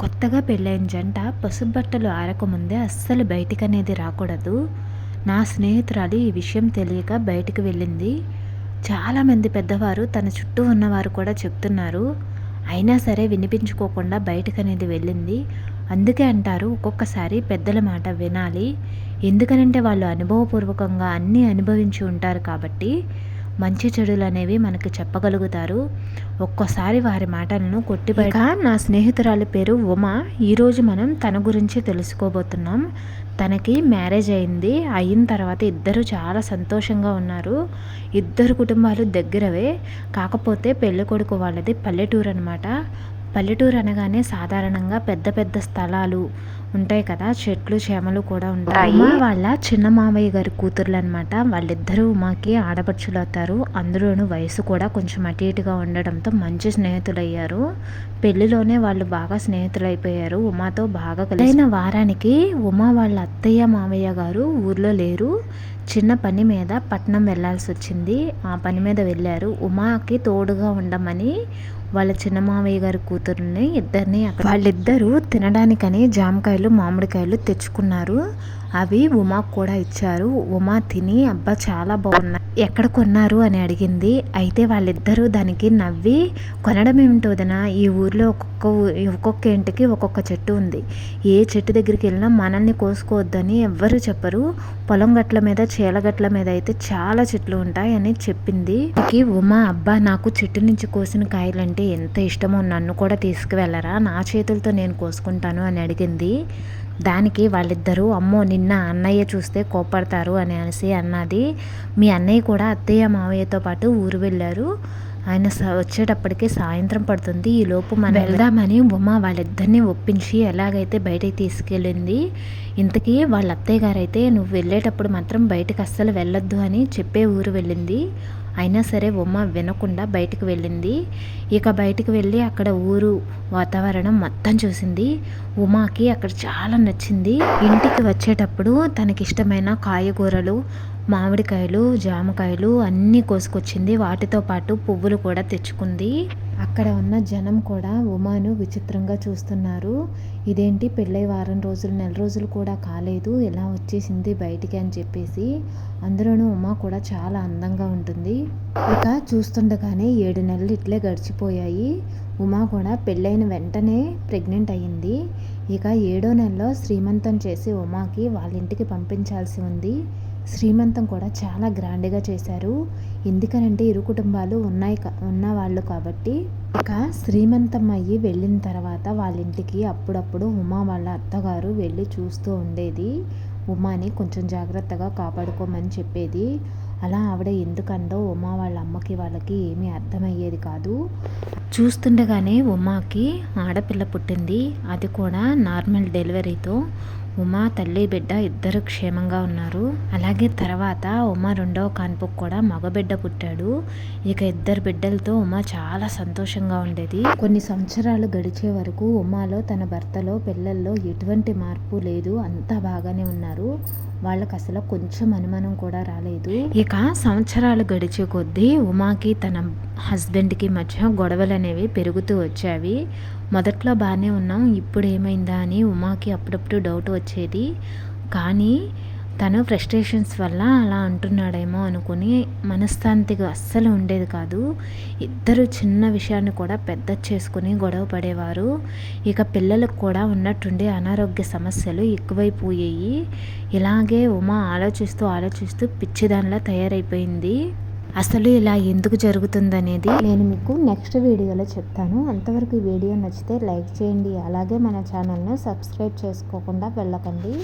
కొత్తగా పెళ్ళైన జంట పసుపు బట్టలు ఆరకముందే అస్సలు బయటికి అనేది రాకూడదు. నా స్నేహితురాలు ఈ విషయం తెలియక బయటికి వెళ్ళింది. చాలామంది పెద్దవారు తన చుట్టూ ఉన్నవారు కూడా చెప్తున్నారు. అయినా సరే వినిపించుకోకుండా బయటకు అనేది వెళ్ళింది. అందుకే అంటారు ఒక్కొక్కసారి పెద్దల మాట వినాలి. ఎందుకనంటే వాళ్ళు అనుభవపూర్వకంగా అన్నీ అనుభవించి ఉంటారు కాబట్టి మంచి చెడులు అనేవి మనకి చెప్పగలుగుతారు. ఒక్కోసారి వారి మాటలను కొట్టిబయట నా స్నేహితురాలి పేరు ఉమ. ఈరోజు మనం తన గురించి తెలుసుకోబోతున్నాం. తనకి మ్యారేజ్ అయింది. అయిన తర్వాత ఇద్దరు చాలా సంతోషంగా ఉన్నారు. ఇద్దరు కుటుంబాలు దగ్గరవే. కాకపోతే పెళ్ళి కొడుకు వాళ్ళది పల్లెటూరు అనమాట పల్లెటూరు అనగానే సాధారణంగా పెద్ద పెద్ద స్థలాలు ఉంటాయి కదా చెట్లు చేమలు కూడా ఉంటాయి. ఉమా వాళ్ళ చిన్న మామయ్య గారి కూతుర్లు అనమాట వాళ్ళిద్దరూ ఉమాకి ఆడపడుచులు అవుతారు. అందులోనూ వయసు కూడా కొంచెం అటు ఇటుగా ఉండడంతో మంచి స్నేహితులు అయ్యారు పెళ్ళిలోనే వాళ్ళు బాగా స్నేహితులు అయిపోయారు ఉమాతో బాగా కలిసిన వారానికి ఉమా వాళ్ళ అత్తయ్య మామయ్య గారు ఊర్లో లేరు. చిన్న పని మీద పట్నం వెళ్ళాల్సి వచ్చింది ఆ పని మీద వెళ్ళారు. ఉమాకి తోడుగా ఉండమని వాళ్ళ చిన్న మామయ్య గారి కూతురుని ఇద్దరిని వాళ్ళిద్దరూ తినడానికని జామకాయలు మామిడికాయలు తెచ్చుకున్నారు. అవి ఉమాకు కూడా ఇచ్చారు. ఉమా తిని అబ్బా చాలా బాగున్నాయి. ఎక్కడ కొన్నారు అని అడిగింది. అయితే వాళ్ళిద్దరూ దానికి నవ్వి కొనడం ఏమిటో వదిన? ఈ ఊర్లో ఒక్కొక్క ఒక్కొక్క ఇంటికి ఒక్కొక్క చెట్టు ఉంది. ఏ చెట్టు దగ్గరికి వెళ్ళినా మనల్ని కోసుకోవద్దని ఎవ్వరు చెప్పరు. పొలం గట్ల మీద చీలగట్ల మీద అయితే చాలా చెట్లు ఉంటాయి అని చెప్పింది. ఉమా అబ్బా నాకు చెట్టు నుంచి కోసిన కాయలంటే ఎంత ఇష్టమో నన్ను కూడా తీసుకువెళ్ళరా? నా చేతులతో నేను కోసుకుంటాను అని అడిగింది. దానికి వాళ్ళిద్దరూ అమ్మో నిన్న అన్నయ్య చూస్తే కోపడతారు అని అనేసి అన్నది. మీ అన్నయ్య కూడా అత్తయ్య మావయ్యతో పాటు ఊరు వెళ్ళారు. ఆయన వచ్చేటప్పటికి సాయంత్రం పడుతుంది. ఈ లోపు మనం వెళ్దామని ఉమా వాళ్ళిద్దరిని ఒప్పించి ఎలాగైతే బయటకి తీసుకెళ్ళింది ఇంతకీ వాళ్ళ అత్తయ్య గారు అయితే నువ్వు వెళ్ళేటప్పుడు మాత్రం బయటకు అస్సలు వెళ్ళొద్దు అని చెప్పే ఊరు వెళ్ళింది. అయినా సరే ఉమ్మ వినకుండా బయటకు వెళ్ళింది. ఇక బయటకు వెళ్ళి అక్కడ ఊరు వాతావరణం మొత్తం చూసింది. ఉమాకి అక్కడ చాలా నచ్చింది. ఇంటికి వచ్చేటప్పుడు తనకిష్టమైన కాయగూరలు మామిడికాయలు జామకాయలు అన్నీ కోసుకొచ్చింది. వాటితో పాటు పువ్వులు కూడా తెచ్చుకుంది. అక్కడ ఉన్న జనం కూడా ఉమాను విచిత్రంగా చూస్తున్నారు. ఇదేంటి? పెళ్ళై వారం రోజులు నెల రోజులు కూడా కాలేదు. ఎలా వచ్చేసింది బయటికి అని చెప్పేసి. అందులోనూ ఉమా కూడా చాలా అందంగా ఉంటుంది. ఇక చూస్తుండగానే ఏడు నెలలు ఇట్లే గడిచిపోయాయి. ఉమా కూడా పెళ్ళైన వెంటనే ప్రెగ్నెంట్ అయ్యింది. ఇక ఏడో నెలలో శ్రీమంతం చేసి ఉమాకి వాళ్ళ ఇంటికి పంపించాల్సి ఉంది. శ్రీమంతం కూడా చాలా గ్రాండ్గా చేశారు. ఎందుకనంటే ఇరు కుటుంబాలు ఉన్నాయి ఉన్న వాళ్ళు కాబట్టి. ఇక శ్రీమంతం అయ్యి వెళ్ళిన తర్వాత వాళ్ళ ఇంటికి అప్పుడప్పుడు ఉమా వాళ్ళ అత్తగారు వెళ్ళి చూస్తూ ఉండేది. ఉమాని కొంచెం జాగ్రత్తగా కాపాడుకోమని చెప్పేది. అలా ఆవిడ ఎందుకందో ఉమా వాళ్ళ అమ్మకి వాళ్ళకి ఏమీ అర్థమయ్యేది కాదు. చూస్తుండగానే ఉమాకి ఆడపిల్ల పుట్టింది. అది కూడా నార్మల్ డెలివరీతో. ఉమా తల్లి బిడ్డ ఇద్దరు క్షేమంగా ఉన్నారు. అలాగే తర్వాత ఉమా రెండవ కాన్పుకు కూడా మగబిడ్డ పుట్టాడు. ఇక ఇద్దరు బిడ్డలతో ఉమా చాలా సంతోషంగా ఉండేది. కొన్ని సంవత్సరాలు గడిచే వరకు ఉమాలో తన భర్తలో పిల్లల్లో ఎటువంటి మార్పు లేదు. అంతా బాగానే ఉన్నారు. వాళ్ళకి అసలు కొంచెం అనుమానం కూడా రాలేదు. ఇక సంవత్సరాలు గడిచే కొద్దీ ఉమాకి తన హస్బెండ్కి మధ్య గొడవలు అనేవి పెరుగుతూ వచ్చేవి మొదట్లో బాగానే ఉన్నాం ఇప్పుడు ఏమైందా అని ఉమాకి అప్పుడప్పుడు డౌట్ వచ్చేది. కానీ తను ఫ్రస్ట్రేషన్స్ వల్ల అలా అంటున్నాడేమో అనుకుని మనశ్శాంతిగా అస్సలు ఉండేది కాదు. ఇద్దరు చిన్న విషయాన్ని కూడా పెద్ద చేసుకుని గొడవ పడేవారు. ఇక పిల్లలకు కూడా ఉన్నట్టుండే అనారోగ్య సమస్యలు ఎక్కువైపోయాయి ఇలాగే ఉమా ఆలోచిస్తూ ఆలోచిస్తూ పిచ్చిదానిలా తయారైపోయింది. అసలు ఇలా ఎందుకు జరుగుతుందనేది నేను మీకు నెక్స్ట్ వీడియోలో చెప్తాను. అంతవరకు ఈ వీడియో నచ్చితే లైక్ చేయండి. అలాగే మన ఛానల్ను సబ్స్క్రైబ్ చేసుకోకుండా వెళ్ళకండి.